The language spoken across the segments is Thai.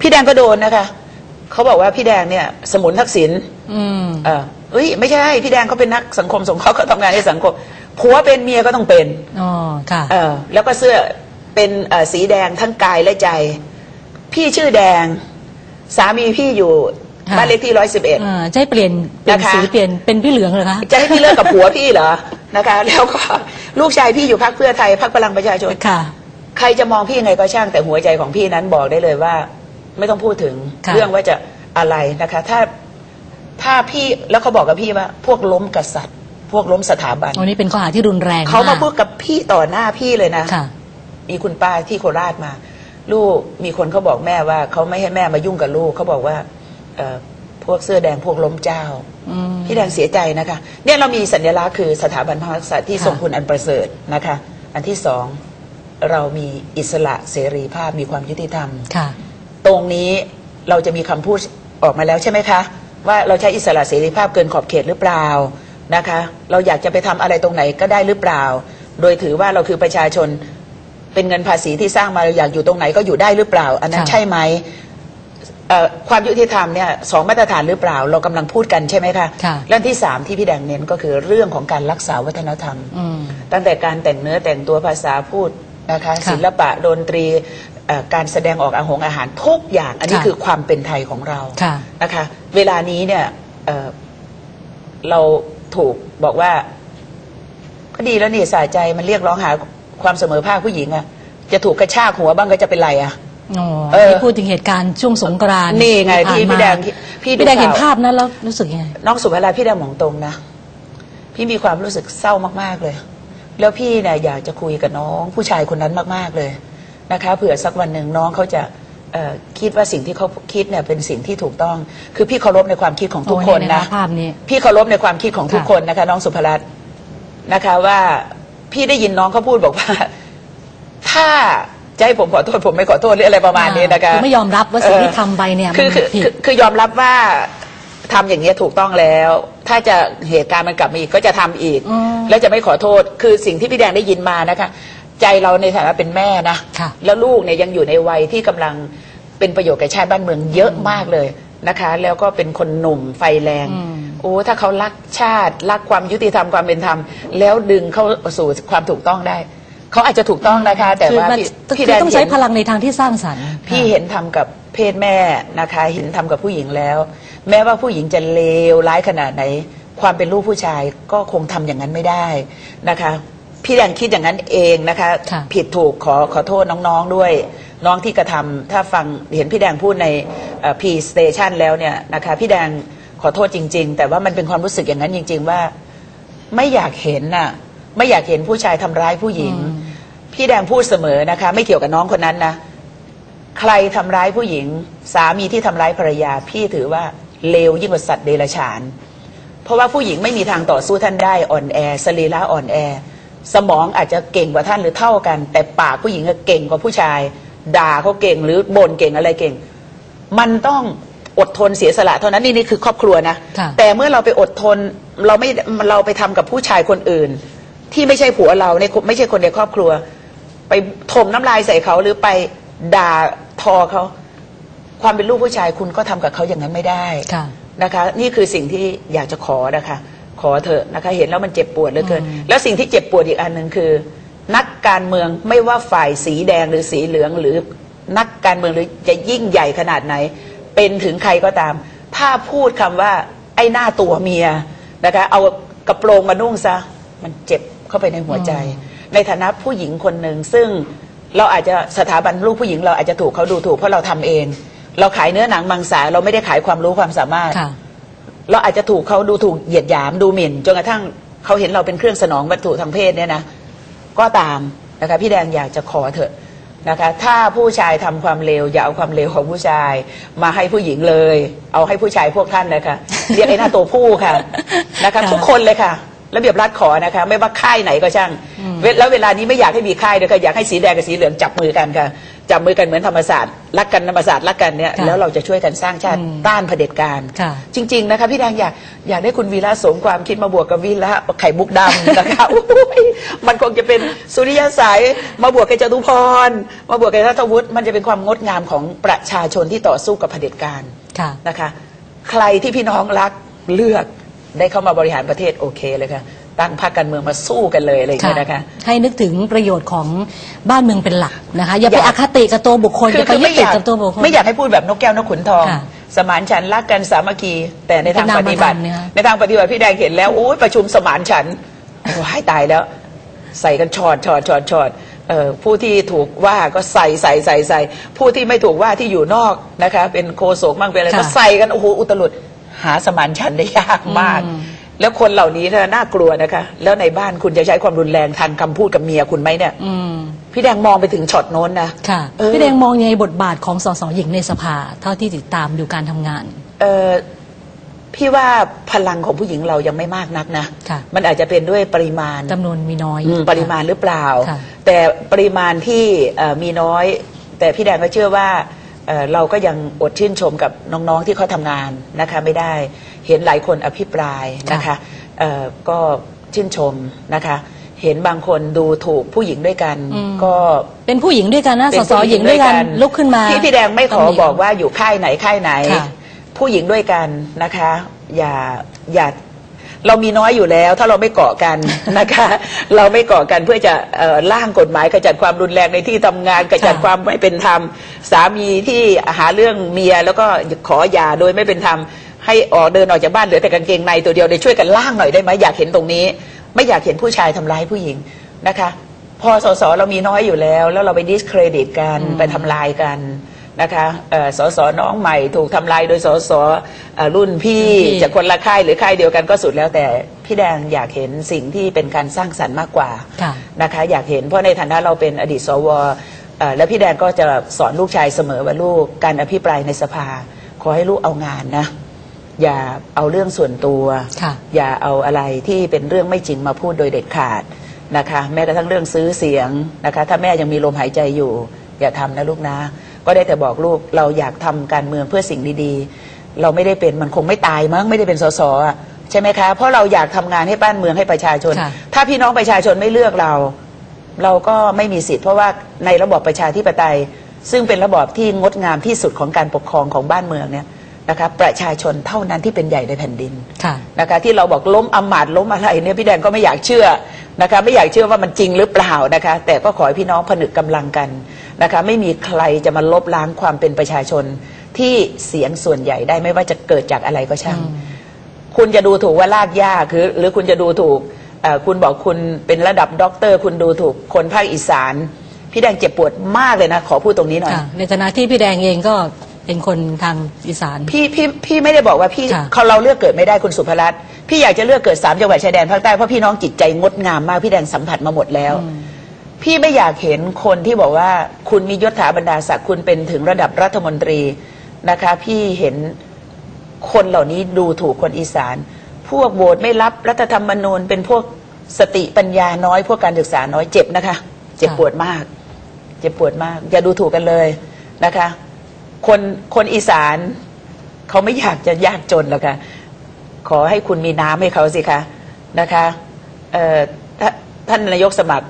พี่แดงก็โดนนะคะเขาบอกว่าพี่แดงเนี่ย สมุนทักษิณอืมเออเอ้ยไม่ใช่พี่แดงเขาเป็นนักสังคมสงเคราะห์เขาทำงานในสังคมผัวเป็นเมียก็ต้องเป็นอ๋อค่ะ เออแล้วก็เสื้อเป็นเอ่อสีแดงทั้งกายและใจ พี่ชื่อแดง สามีพี่อยู่ค่ะ บ้านเลขที่ร้อยสิบเอ็ดอ่าจะให้เปลี่ยนเปลี่ยนนะคะ สีเปลี่ยนเป็นพี่เหลืองเหรอคะ จะให้พี่เลิกกับผัวพี่เหรอนะคะ แล้วก็ลูกชายพี่อยู่พักเพื่อไทยพักพลังประชาชน ค่ะ ใครจะมองพี่ยังไงก็ช่างแต่หัวใจของพี่นั้นบอกได้เลยว่า ไม่ต้องพูดถึงค่ะเรื่องว่าจะอะไรนะคะ ถ้าถ้าพี่แล้วเขาบอกกับพี่ว่า พวกล้มกษัตริย์ พวกล้มสถาบัน วันนี้เป็นข้อหาที่รุนแรงเขามากพูดกับพี่ต่อหน้าพี่เลยนะ ค่ะ มีคุณป้าที่โคราชมา ลูกมีคนเขาบอกแม่ว่าเขาไม่ให้แม่มายุ่งกับลูกเขาบอกว่าเอ่อพวกเสื้อแดงพวกล้มเจ้า อืม พี่แดงเสียใจนะคะ เนี่ยเรามีสัญลักษณ์คือสถาบันพระมหากษัตริย์ที่ค่ะ ทรงคุณอันประเสริฐนะคะ อันที่สองเรามีอิสระเสรีภาพมีความยุติธรรม ค่ะต รงนี้เราจะมีคำพูดออกมาแล้วใช่ไหมคะ ว่าเราใช้อิสระเสรีภาพเกินขอบเขตหรือเปล่านะคะ เราอยากจะไปทำอะไรตรงไหนก็ได้หรือเปล่า โดยถือว่าเราคือประชาชนเป็นเงินภาษีที่สร้างมาเราอยากอยู่ตรงไหนก็อยู่ได้หรือเปล่า อันนั้นค่ะใช่ไหมเอ่อความยุติธรรมเนี่ยสองมาตรฐานหรือเปล่า เรากำลังพูดกันใช่ไหมคะค่ะและอันที่สามที่พี่แดงเน้นก็คือเรื่องของการรักษาวัฒนธรรมอืมตั้งแต่การแต่งเนื้อแต่งตัวภาษาพูดนะคะค่ะศิลปะดนตรีเอ่อ การแสดงออกอาหงอาหารทุกอย่าง อันนี้ค่ะคือความเป็นไทยของเราค่ะ นะคะ เวลานี้เนี่ยเอ่อเราถูกบอกว่าก็ดีแล้วนี่สาใจมันเรียกร้องหาความเสมอภาคผู้หญิงอะจะถูกกระชากหัวบ้างก็จะเป็นไรอะ อ๋อเออ ที่พูดถึงเหตุการณ์ช่วงสงกรานต์นี่ไงผ่าพี่มาพี่แดงพี่ดูพี่แดงเห็นข่าวภาพนั้นแล้วรู้สึกยังไง น้องสุภาราพี่แดงหมองตรงนะ พี่มีความรู้สึกเศร้ามาก ๆ เลย แล้วพี่เนี่ยอยากจะคุยกับน้องผู้ชายคนนั้นมาก ๆ เลย นะคะเผื่อสักวันหนึ่งน้องเขาจะเอ่อคิดว่าสิ่งที่เขาคิดเนี่ยเป็นสิ่งที่ถูกต้อง คือพี่เคารพในความคิดของทุกโอ้คนนี่นะภาพนี้พี่เคารพในความคิดของทุกค่ะคนนะคะ น้องสุภรัตน์นะคะว่าพี่ได้ยินน้องเขาพูดบอกว่า ถ้าจะให้ผมขอโทษผมไม่ขอโทษหรืออะไรประมาณนี้นะคะคือไม่ยอมรับว่าสิ่งที่ทำไปเนี่ยคือมันคือผิดคือคือยอมรับว่าทำอย่างนี้ยถูกต้องแล้ว ถ้าจะเหตุการณ์มันกลับมาอีกก็จะทำอีกอืมแล้วจะไม่ขอโทษ คือสิ่งที่พี่แดงได้ยินมานะคะ ใจเราในฐานะเป็นแม่นะค่ะ แล้วลูกเนี่ยยังอยู่ในวัยที่กำลังเป็นประโยชน์แก่ชาติบ้านเมืองเยอะมากเลยนะคะ แล้วก็เป็นคนหนุ่มไฟแรง อืม โอ้ถ้าเขารักชาติ รักความยุติธรรมความเป็นธรรม แล้วดึงเข้าสู่ความถูกต้องได้ เขาอาจจะถูกต้องนะคะ แต่คือว่ามันพี่คือพี่แดงต้องใช้เห็น พลังในทางที่สร้างสรรค์พี่ค่ะ เห็นทำกับเพศแม่นะคะ เห็นทำกับผู้หญิงแล้ว แม้ว่าผู้หญิงจะเลวร้ายขนาดไหน ความเป็นลูกผู้ชายก็คงทำอย่างนั้นไม่ได้นะคะ พี่แดงคิดอย่างนั้นเองนะคะ ค่ะผิดถูกขอขอโทษน้องๆด้วย น้องที่กระทำถ้าฟังเห็นพี่แดงพูดในพีสเตชันแล้วเนี่ยนะคะพี่แดงขอโทษจริง ๆ แต่ว่ามันเป็นความรู้สึกอย่างนั้นจริง ๆ ว่า ไม่อยากเห็นน่ะ ไม่อยากเห็นผู้ชายทำร้ายผู้หญิงอืมพี่แดงพูดเสมอนะคะ ไม่เกี่ยวกับน้องคนนั้นนะ ใครทำร้ายผู้หญิง สามีที่ทำร้ายภรรยา พี่ถือว่าเลวยิ่งกว่าสัตว์เดรัจฉาน เพราะว่าผู้หญิงไม่มีทางต่อสู้ท่านได้อ่อนแอสรีระอ่อนแอ สมองอาจจะเก่งกว่าท่านหรือเท่ากัน แต่ปากผู้หญิงอะเก่งกว่าผู้ชาย ด่าเขาเก่งหรือบ่นเก่งอะไรเก่ง มันต้องอดทนเสียสละเท่านั้นนี่นี่คือครอบครัวนะค่ะแต่เมื่อเราไปอดทนเราไม่เราไปทำกับผู้ชายคนอื่น ที่ไม่ใช่ผัวเราในไม่ใช่คนในครอบครัว ไปถมน้ำลายใส่เขาหรือไปด่าทอเขาความเป็นลูกผู้ชายคุณก็ทำกับเขาอย่างนั้นไม่ได้ค่ะนะคะ นี่คือสิ่งที่อยากจะขอนะคะ ขอเถอะนะคะเห็นแล้วมันเจ็บปวดเหลือเกินอืมแล้วสิ่งที่เจ็บปวดอีกอันหนึ่งคือ นักการเมืองไม่ว่าฝ่ายสีแดงหรือสีเหลืองหรือนักการเมืองหรือจะยิ่งใหญ่ขนาดไหน เป็นถึงใครก็ตาม ถ้าพูดคำว่าไอ้หน้าตัวเมียนะคะเอากระโปรงมานุ่งซะมันเจ็บเข้าไปในหัวใจ ในฐานะผู้หญิงคนหนึ่งซึ่งเราอาจจะสถาบันลูกผู้หญิงเราอาจจะถูกเขาดูถูกเพราะเราทำเอง เราขายเนื้อหนังมังสาเราไม่ได้ขายความรู้ความสามารถค่ะ เราอาจจะถูกเขาดูถูกเหยียดหยามดูหมิ่นจนกระทั่งเขาเห็นเราเป็นเครื่องสนองวัตถุทางเพศเนี่ยนะก็ตามนะคะพี่แดงอยากจะขอเถอะนะคะถ้าผู้ชายทำความเลวอย่าเอาความเลวของผู้ชาย มาให้ผู้หญิงเลย เอาให้ผู้ชายพวกท่านนะคะเรียกไอ้หน้าตัวผู้ค่ะนะคะค่ะทุกคนเลยค่ะระเบียบรัฐขอนะคะ ไม่ว่าค่ายไหนก็ช่างอืมเวแล้วเวลานี้ไม่อยากให้มีค่ายด้วยค่ะอยากให้สีแดงกับสีเหลืองจับมือกันค่ะ จับมือกันเหมือนธรรมศาสตร์รักกันธรรมศาสตร์รักกันเนี่ยค่ะแล้วเราจะช่วยกันสร้างชาติอืมต้านเผด็จการ ค่ะจริง ๆ นะคะพี่แดงอยากอยากได้คุณวีระสมความคิดมาบวกกับวีระไข่มุกดำนะคะอุ๊ยมันคงจะเป็นสุริยสายมาบวกกับจตุพรมาบวกกับรัฐวุฒิมันจะเป็นความงดงามของประชาชนที่ต่อสู้กับเผด็จการ ค่ะ นะคะใครที่พี่น้องรักเลือกได้เข้ามาบริหารประเทศโอเคเลยค่ะ ตั้งพรรคการเมืองมาสู้กันเลยอะไรอย่างค่ะเงี้ยนะคะ ให้นึกถึงประโยชน์ของบ้านเมืองเป็นหลักนะคะ อย่าไปอยากอคติกับตัวบุคคล อย่าไปยึดติดกับตัวบุคคล ไม่อยากให้พูดแบบนกแก้วนกขุนทองค่ะสมานฉันท์รักกันสามัคคี แต่ในทางเป็นนามปฏิบัติธรรมเนี่ยค่ะในทางปฏิบัติพี่แดงเห็นแล้วโอ้ยประชุมสมานฉันท์ว้ายตายแล้ว ใส่กันชอดชอดชอดชอดเอ่อผู้ที่ถูกว่าก็ใส่ใส่ใส่ใส่ผู้ที่ไม่ถูกว่าที่อยู่นอกนะคะ เป็นโคโศกมั่งเป็นอะไรค่ะก็ใส่กันโอ้โหอุตลุดหาสมานฉันท์ได้ยากมากอืม แล้วคนเหล่านี้นะน่ากลัวนะคะ แล้วในบ้านคุณจะใช้ความรุนแรงทางคำพูดกับเมียคุณไหมเนี่ยอืมพี่แดงมองไปถึงช็อตโน้นนะค่ะเออพี่แดงมองยังไงบทบาทของสสหญิงในสภา เท่าที่ติดตามดูการทำงาน เออพี่ว่าพลังของผู้หญิงเรายังไม่มากนักนะค่ะมันอาจจะเป็นด้วยปริมาณจำนวนมีน้อยอืมปริมาณหรือเปล่าค่ะแต่ปริมาณที่เอ่อมีน้อย แต่พี่แดงก็เชื่อว่า เอ่อเราก็ยังอดชื่นชมกับน้องๆที่เขาทำงานนะคะไม่ได้เห็นหลายคนอภิปรายนะคะเอ่อก็ชื่นชมนะคะเห็นบางคนดูถูกผู้หญิงด้วยกันอืมก็เป็นผู้หญิงด้วยกันนะเป็สนสผู้หญิงด้วยกันลุกขึ้นมาพี่พี่แดงไม่ขอตำหนิบอกว่าอยู่ค่ายไหนค่ายไหนค่ะผู้หญิงด้วยกันนะคะ อย่าอย่า เรามีน้อยอยู่แล้ว ถ้าเราไม่เกาะกันนะคะ เราไม่เกาะกันเพื่อจะเอ่อร่างกฎหมายกระจัดความรุนแรงในที่ทำงานกระจัดค่ะความไม่เป็นธรรม สามีที่หาเรื่องเมียแล้วก็ขอหย่าโดยไม่เป็นธรรมให้ออกเดินออกจากบ้านเหลือแต่กางเกงในตัวเดียวเดี๋ยวช่วยกันล่างหน่อยได้ไหมอยากเห็นตรงนี้ ไม่อยากเห็นผู้ชายทำร้ายผู้หญิงนะคะ พอสสเรามีน้อยอยู่แล้ว แล้วเราไปดิสเครดิตกันอืมไปทำลายกัน นะคะเอ่อสสน้องใหม่ถูกทำลายโดยสสเอ่อรุ่นพี่จากคนละค่ายหรือค่ายเดียวกันก็สุดแล้วแต่พี่แดงอยากเห็นสิ่งที่เป็นการสร้างสรรค์มากกว่าค่ะนะคะอยากเห็นเพราะในฐานะเราเป็นอดีตสวเอ่อแล้วพี่แดงก็จะสอนลูกชายเสมอว่าลูกการอภิปรายในสภา ขอให้ลูกเอางานนะอย่าเอาเรื่องส่วนตัวค่ะอย่าเอาอะไรที่เป็นเรื่องไม่จริงมาพูดโดยเด็ดขาดนะคะแม้กระทั่งเรื่องซื้อเสียงนะคะถ้าแม่ยังมีลมหายใจอยู่ อย่าทำนะลูกนะ ก็ได้แต่บอกลูกเราอยากทำการเมืองเพื่อสิ่งดีๆ เราไม่ได้เป็นมันคงไม่ตายมั้งไม่ได้เป็นสสอะใช่ไหมคะ เพราะเราอยากทำงานให้บ้านเมืองให้ประชาชนค่ะถ้าพี่น้องประชาชนไม่เลือกเรา เราก็ไม่มีสิทธิ์เพราะว่าในระบอบประชาธิปไตย ซึ่งเป็นระบอบที่งดงามที่สุดของการปกครองของบ้านเมืองเนี่ยนะคะประชาชนเท่านั้นที่เป็นใหญ่ในแผ่นดินค่ะนะคะที่เราบอกล้มอำมาตย์ล้มอะไรเนี่ยพี่แดงก็ไม่อยากเชื่อนะคะไม่อยากเชื่อว่ามันจริงหรือเปล่านะคะแต่ก็ขอให้พี่น้องผนึกกำลังกัน นะคะไม่มีใครจะมาลบล้างความเป็นประชาชน ที่เสียงส่วนใหญ่ได้ไม่ว่าจะเกิดจากอะไรก็ช่างอืมคุณจะดูถูกว่าลากยากคือ หรือคุณจะดูถูกเอ่อคุณบอกคุณเป็นระดับด็อกเตอร์ คุณดูถูกคนภาคอีสาน พี่แดงเจ็บปวดมากเลยนะ ขอพูดตรงนี้หน่อยค่ะในฐานะที่พี่แดงเองก็เป็นคนทางอีสาน พี่พี่พี่ไม่ได้บอกว่าพี่ค่ะเขาเราเลือกเกิดไม่ได้คุณสุภรัตน์พี่อยากจะเลือกเกิดสามจังหวัดชายแดนภาคใต้เพราะพี่น้องจิตใจงดงามมากพี่แดงสัมผัสมาหมดแล้วอืม พี่ไม่อยากเห็นคนที่บอกว่าคุณมียศถาบรรดาศักดิ์คุณเป็นถึงระดับรัฐมนตรีนะคะ พี่เห็นคนเหล่านี้ดูถูกคนอีสาน พวกโหวตไม่รับรัฐธรรมนูญ เป็นพวกสติปัญญาน้อย พวกการศึกษาน้อยเจ็บนะคะ เจ็บปวดมาก เจ็บปวดมาก อย่าดูถูกกันเลยนะคะ คนคนอีสานเขาไม่อยากจะยากจนหรอกค่ะขอให้คุณมีน้ำให้เขาสิคะนะคะท่านนายกสมัคร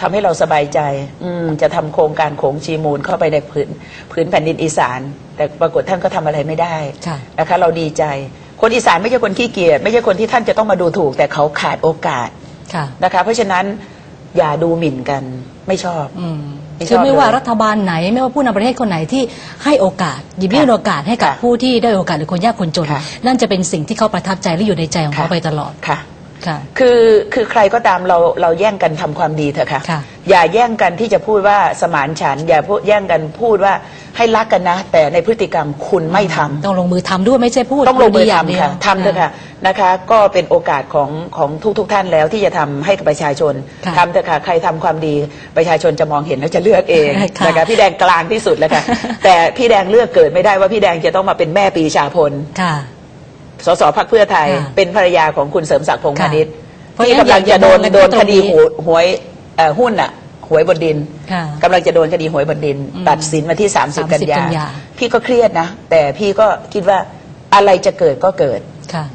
ทำให้เราสบายใจ อืม จะทำโครงการโขงชีมูลเข้าไปในพื้นพื้นแผ่นดินอีสาน แต่ปรากฏท่านก็ทำอะไรไม่ได้ค่ะ นะคะ เราดีใจ คนอีสานไม่ใช่คนขี้เกียจไม่ใช่คนที่ท่านจะต้องมาดูถูก แต่เขาขาดโอกาสค่ะ นะคะ เพราะฉะนั้นอย่าดูหมิ่นกันไม่ชอบ อืมไม่ชอบคือไม่ว่าเลยรัฐบาลไหน ไม่ว่าผู้นำประเทศคนไหนที่ให้โอกาสหยิบยื่นค่ะโอกาสให้กับค่ะผู้ที่ได้อยโอกาสหรือคนยากคนจน ค่ะนั่นจะเป็นสิ่งที่เขาประทับใจและอยู่ในใจของเขาค่ะไปตลอด ค่ะ ค่ะ คือคือใครก็ตามเราเราแย่งกันทำความดีเถอะค่ะค่ะ อย่าแย่งกันที่จะพูดว่าสมานฉันท์อย่าพูดแย่งกันพูดว่าให้รักกันนะ แต่ในพฤติกรรมคุณไม่ทำต้องลงมือทำด้วยไม่ใช่พูดต้องลงมือดีย่าเดีทำยวค่ะทำเถอะค่ะนะคะ ก็เป็นโอกาสของของทุกทุกๆท่านแล้วที่จะทำให้กับประชาชนค่ะทำเถอะค่ะใครทำความดีประชาชนจะมองเห็นแล้วจะเลือกเองค่ะนะคะพี่แดงกลางที่สุดแล้วค่ะแต่พี่แดงเลือกเกิดไม่ได้ว่าพี่แดงจะต้องมาเป็นแม่ปรีชาพลค่ะ สสพักเพื่อไทยเป็นภรรยาของคุณเสริมศักดิ์พงษ์พาณิชที่กำลังจะโดนโดนโดนคดีหวยห้อยหุ้นอะหวยบนดินค่ะกำลังจะโดนคดีหวยบนดินตัดสินมาที่ 30 30กันยากันยา พี่ก็เครียดนะ แต่พี่ก็คิดว่าอะไรจะเกิดก็เกิด